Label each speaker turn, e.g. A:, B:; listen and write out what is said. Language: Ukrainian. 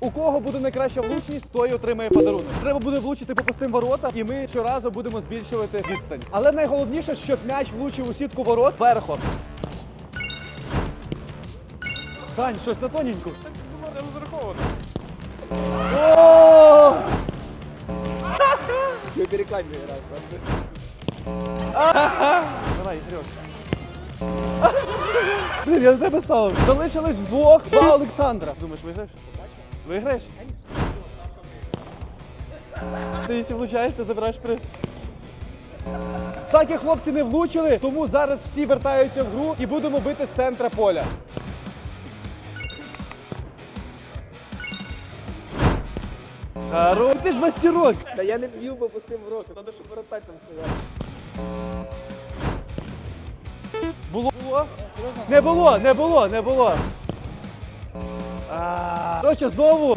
A: У кого буде найкраща влучність, той отримає подарунок. Треба буде влучити по пустим воротам, і ми щоразу будемо збільшувати відстань. Але найголовніше, щоб м'яч влучив у сітку ворот верхом. Сань, щось на тоненьку.
B: Не розраховано.
A: О!
B: Ми перекладні грати.
A: Давай, Сереж. Блін, я на тебе ставив. Залишились вдвох два Олександра. Думаєш, виграєш? Виграєш? Ти якщо влучаєш, ти забираєш приз. Так як хлопці не влучили, тому зараз всі вертаються в гру і будемо бити з центра поля. Хорош, ти ж мастерок!
B: Та я не б'ю по пустим воротам. Треба, щоб ворота там стояли.
A: Було? Не було, не було, не було. А, Короче, знову